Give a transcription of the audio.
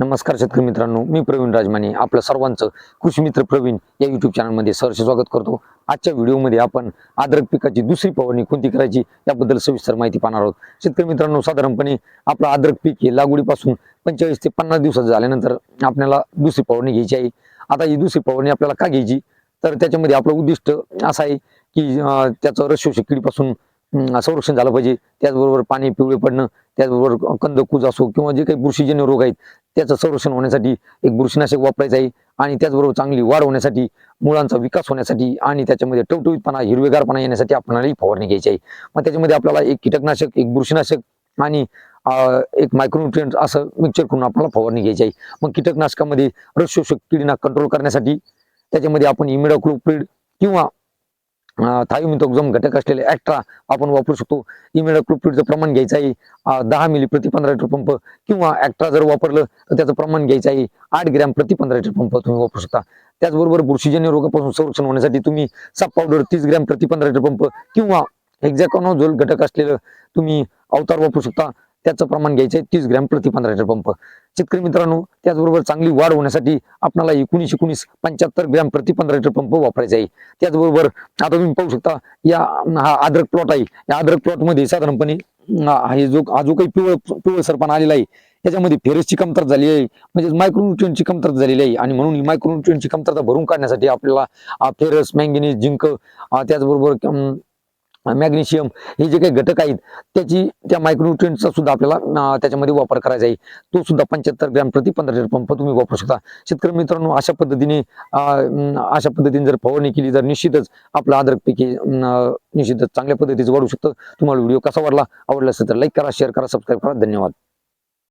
नमस्कार शेतकरी मित्रांनो मी प्रवीण राजमाने आपलं सर्वांचं कृषी मित्र प्रवीण या युट्यूब चॅनलमध्ये सहर्ष स्वागत करतो. आजच्या व्हिडिओमध्ये आपण अद्रक पिकाची दुसरी फवारणी कोणती करायची याबद्दल सविस्तर माहिती पाहणार आहोत. शेतकरी मित्रांनो साधारणपणे आपलं अद्रक पीक हे लागवडीपासून पंचेचाळीस ते पन्नास दिवसात झाल्यानंतर आपल्याला दुसरी फवारणी घ्यायची आहे. आता ही दुसरी फवारणी आपल्याला का घ्यायची? तर त्याच्यामध्ये आपलं उद्दिष्ट असं आहे की त्याचं रसशोषक किडीपासून संरक्षण झालं पाहिजे. त्याचबरोबर पाणी पिवळे पडणं त्याचबरोबर कंदकूज असो किंवा जे काही बुरशीजन्य रोग आहेत त्याचं संरक्षण होण्यासाठी एक बुरशीनाशक वापरायचं आहे आणि त्याचबरोबर चांगली वाढ होण्यासाठी मुळांचा विकास होण्यासाठी आणि त्याच्यामध्ये टवटवीतपणा हिरवेगारपणा येण्यासाठी आपल्यालाही फवारणी घ्यायची आहे. मग त्याच्यामध्ये आपल्याला एक कीटकनाशक एक बुरशीनाशक आणि एक मायक्रोन्युट्रियंट असं मिक्सर करून आपल्याला फवारणी घ्यायची आहे. मग कीटकनाशकामध्ये रसशोषक किडीना कंट्रोल करण्यासाठी त्याच्यामध्ये आपण इमिडाक्लोप्रिड किंवा थायोमिथोक्झम घटक असलेले ॲक्ट्रा आपण वापरू शकतो. इमिडाक्लोप्रिडचं प्रमाण घ्यायचं आहे. दहा मिली प्रति पंधरा लिटर पंप किंवा ॲक्ट्रा जर वापरलं तर त्याचं प्रमाण घ्यायचं आहे. आठ ग्रॅम प्रति पंधरा लिटर पंप तुम्ही वापरू शकता. त्याचबरोबर बुरशीजन्य रोगापासून संरक्षण होण्यासाठी तुम्ही साप पावडर तीस ग्रॅम प्रति पंधरा लिटर पंप किंवा एक्झॅकॉनोझोल घटक असलेलं तुम्ही अवतार वापरू शकता. त्याचं प्रमाण घ्यायचं आहे तीस ग्रॅम प्रति पंधरा लिटर पंप. शेतकरी मित्रांनो त्याचबरोबर चांगली वाढ होण्यासाठी आपल्याला एकोणीस एकोणीस पंच्याहत्तर ग्रॅम प्रति पंधरा लिटर पंप वापरायचा आहे. त्याचबरोबर आता तुम्ही पाहू शकता या हा अद्रक प्लॉट आहे. या अद्रक प्लॉटमध्ये साधारणपणे हे जो हा जो काही पिवळ पिवळसरपणा आलेला आहे याच्यामध्ये फेरसची कमतरता झाली आहे म्हणजे मायक्रोन्युट्रियनची कमतरता झालेली आहे. आणि म्हणून ही मायक्रोन्युट्रियनची कमतरता भरून काढण्यासाठी आपल्याला फेरस मँगेनीज जिंक त्याचबरोबर मॅग्नेशियम हे जे काही घटक आहेत त्याची त्या मायक्रोन्युट्रियनचा सुद्धा आपल्याला त्याच्यामध्ये वापर करायचा आहे. तो सुद्धा पंच्याहत्तर ग्रॅम प्रति पंधरा लिटर पंप तुम्ही वापरू शकता. शेतकरी मित्रांनो अशा पद्धतीने अशा पद्धतीने जर फवारणी केली तर निश्चितच आपलं आदर पिके निश्चितच चांगल्या पद्धतीचं वाढू शकतं. तुम्हाला व्हिडिओ कसा वाढला आवडला असेल तर लाईक करा शेअर करा सबस्क्राईब करा. धन्यवाद.